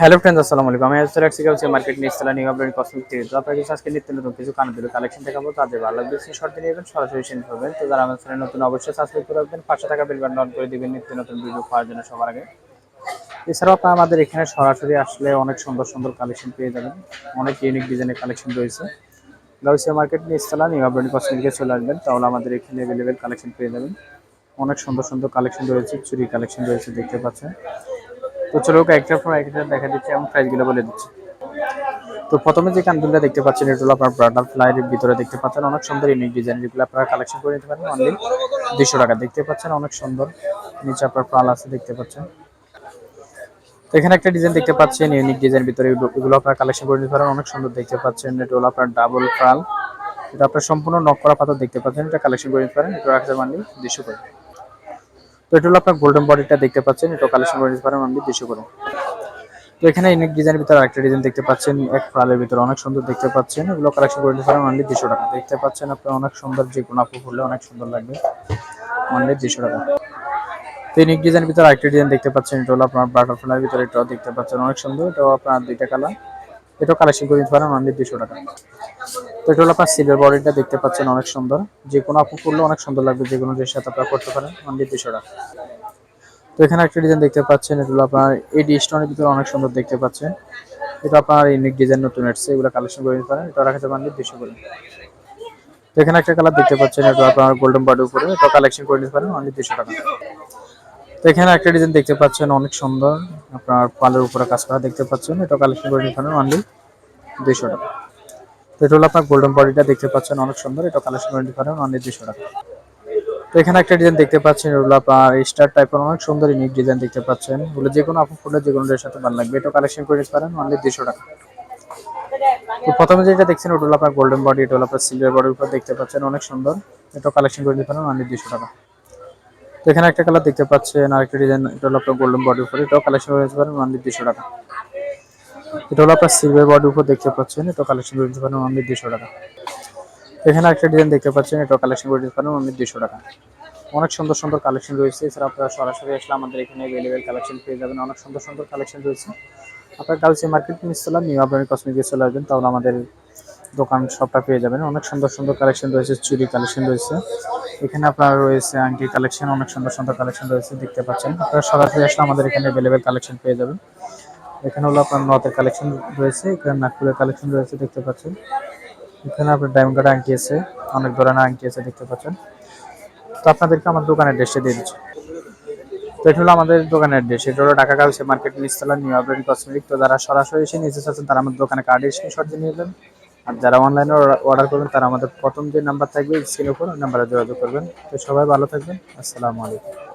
Hello friends, আসসালামু আলাইকুম। আমি আসলে কাছে মার্কেট নিয়ে ইসলাম নিউ আপডেট কসমেটিক থেকে তো আপনাকে আজকে নিত্য নতুন কিছু কানের কালেকশন দেখাবো। তাদের ভালো লাগবে সেই শর্ট নিয়ে সরাসরি সেন্ড করবেন। তো যারা আমার চ্যানেল নতুন, অবশ্যই সাবস্ক্রাইব করে রাখবেন। পাঁচশো টাকা বিল বাটন করে দিবেন নিত্য নতুন ভিডিও পাওয়ার জন্য সবার আগে। এছাড়াও আপনারা আমাদের এখানে সরাসরি আসলে অনেক সুন্দর সুন্দর কালেকশন পেয়ে যাবেন। অনেক ইউনিক ডিজাইনের কালেকশন রয়েছে। গাউসিয়া মার্কেট নিয়ে ইসলাম নিউ আপডেট কসমেটিকে চলে আসবেন। তাহলে আমাদের এখানে অ্যাভেলেবেল কালেকশন পেয়ে যাবেন। অনেক সুন্দর সুন্দর কালেকশন রয়েছে, চুরি কালেকশন রয়েছে, দেখতে পাচ্ছেন। তো চলো একটার পর একটা দেখা দিচ্ছে এবং প্রাইসগুলো বলে দিচ্ছি। তো প্রথমে যে কানদুলটা দেখতে পাচ্ছেন, এটা আপনার ব্রাডার ফ্লাইয়ের ভিতরে দেখতে পাচ্ছেন। অনেক সুন্দর ইউনিক ডিজাইন যেগুলো আপনারা কালেকশন করে নিতে পারেন অনলি দুশো টাকা। দেখতে পাচ্ছেন অনেক সুন্দর, নিচে আপনার প্রাল আছে দেখতে পাচ্ছেন। তো এখানে একটা ডিজাইন দেখতে পাচ্ছেন ইউনিক ডিজাইন ভিতরে এগুলো আপনারা কালেকশন করে নিতে পারেন। অনেক সুন্দর দেখতে পাচ্ছেন, এটা হলো আপনার ডাবল প্রাল এটা আপনার সম্পূর্ণ নক করা পাথর দেখতে পাচ্ছেন, এটা কালেকশন করে নিতে পারেন। এটা রাখতে মানলি দুশো করে তো এটা হলো আপনার গোল্ডেন বডিটা দেখতে পাচ্ছেন, এটা কালেকশন করে নিতে পারেন অনলি দুশো করে তো এখানে ইউনিক ডিজাইনের ভিতরে আরেকটা ডিজাইন দেখতে পাচ্ছেন, এক ফালের ভিতরে অনেক সুন্দর দেখতে পাচ্ছেন, এগুলো কালেকশন করে নিতে পারেন অনলি দুশো টাকা। দেখতে পাচ্ছেন আপনি অনেক সুন্দর যে কোনো আপু ফুললে অনেক সুন্দর লাগবে অনলি দুশো টাকা। তো ইউনিক ডিজাইনের ভিতরে আরেকটা ডিজাইন দেখতে পাচ্ছেন, এটা হলো আপনার বাটারফ্লাইয়ের ভিতরে এটাও দেখতে পাচ্ছেন, অনেক সুন্দর, এটাও আপনার দুইটা কালার এটাও কালেকশন করে নিতে পারেন অনলি দুশো টাকা। হলো আপনার সিলভার বডিটা দেখতে পাচ্ছেন অনেক সুন্দর। যে কোনো আপু করলে অনেক সুন্দর লাগবে, যে কোনো ড্রেসের সাথে আপনারা করতে পারেন অনলি দুশো টাকা তো এখানে একটা ডিজাইন দেখতে পাচ্ছেন, এটা আপনার এডি স্টোনের ভিতরে অনেক সুন্দর দেখতে পাচ্ছেন। এটা আপনার ইউনিক ডিজাইন নতুন এসছে এগুলো কালেকশন করে নিতে পারেন এটা রাখাতে পারেন দুশো করে। তো এখানে একটা কালার দেখতে পাচ্ছেন, এটা আপনার গোল্ডেন বডির উপরে এটা কালেকশন করে নিতে পারেন অনলি দুশো টাকা। তো এখানে একটা ডিজাইন দেখতে পাচ্ছেন, অনেক সুন্দর, আপনার পালের উপরে কাজ করা দেখতে পাচ্ছেন এটা কালেকশন করে নিতে পারেন অনলি দুশো টাকা। এটা হলো আপনার গোল্ডেন বডিটা দেখতে পাচ্ছেন অনেক সুন্দর, এটা কালেকশন নিতে পারেন অনলি দুশো টাকা। তো এখানে একটা ডিজাইন দেখতে পাচ্ছেন, এগুলো আপনার স্টার টাইপের অনেক সুন্দর ইউনিক ডিজাইন দেখতে পাচ্ছেন। এগুলো যে কোনো আপু ফুলের যে কোনো সাথে ভালো লাগবে এটা কালেকশন করে নিতে পারেন অনলি দুশো টাকা। তো প্রথমে যেটা দেখছেন ওটা হলো আপনার গোল্ডেন বডি এটা হলো আপনার সিলভার বডির উপর দেখতে পাচ্ছেন, অনেক সুন্দর। এটা কালেকশন করে নিতে পারেন অনলি দুশো টাকা। তো এখানে একটা কালার দেখতে পাচ্ছেন, আরেকটা ডিজাইন এটা হলো আপনার গোল্ডেন বডির উপর, এটাও কালেকশন করে নিতে পারেন অনলি দুশো টাকা। এটা হলো আপনার সিলভার বডির উপর দেখতে পাচ্ছেন, এটা কালেকশন করে নিতে পারেন অনলি দুশো টাকা। এখানে একটা ডিজাইন দেখতে পাচ্ছেন, এটা কালেকশন করে দিতে পারেন অনলি দুশো টাকা। অনেক সুন্দর সুন্দর কালেকশন রয়েছে, এছাড়া আপনারা সরাসরি আসলে আমাদের এখানে অ্যাভেলেবেল কালেকশন পেয়ে যাবেন। অনেক সুন্দর সুন্দর কালেকশন রয়েছে। আপনার গার্লসি মার্কেট মিসলাম নিউ আপনার কসমেটিক চলে আসবেন, তাহলে আমাদের দোকান সবটা পেয়ে যাবেন। অনেক সুন্দর সুন্দর কালেকশন রয়েছে, চুরি কালেকশন রয়েছে। এখানে আপনার রয়েছে আংটি কালেকশন অনেক সুন্দর সুন্দর কালেকশন রয়েছে, দেখতে পাচ্ছেন। আপনারা সরাসরি আসলে আমাদের এখানে অ্যাভেলেবেল কালেকশন পেয়ে যাবেন। এখানে হলো আপনার নথের কালেকশন রয়েছে, এখানে নাগপুরের কালেকশন রয়েছে, দেখতে পাচ্ছেন। এখানে আপনার ডায়মন্ড কার্ড আংটি আছে, অনেক ধরনের আংটি আছে, দেখতে পাচ্ছেন। তো আপনাদেরকে আমার দোকানের ড্রেসটা দিয়ে দিচ্ছি। তো এটা হলো আমাদের দোকানের ড্রেস এটা হলো ঢাকা কাউসে মার্কেট, নিচতলা, নিউ আপডেট কসমেটিক তো যারা সরাসরি এসে নিতে চাচ্ছেন তারা আমাদের দোকানে কার্ডের স্ক্রিনশট দিয়ে নেবেন। আর যারা অনলাইনে অর্ডার করবেন, তারা আমাদের প্রথম যে নাম্বার থাকবে স্ক্রিনের উপর ওই নাম্বারে যোগাযোগ করবেন। তো সবাই ভালো থাকবেন, আসসালামু আলাইকুম।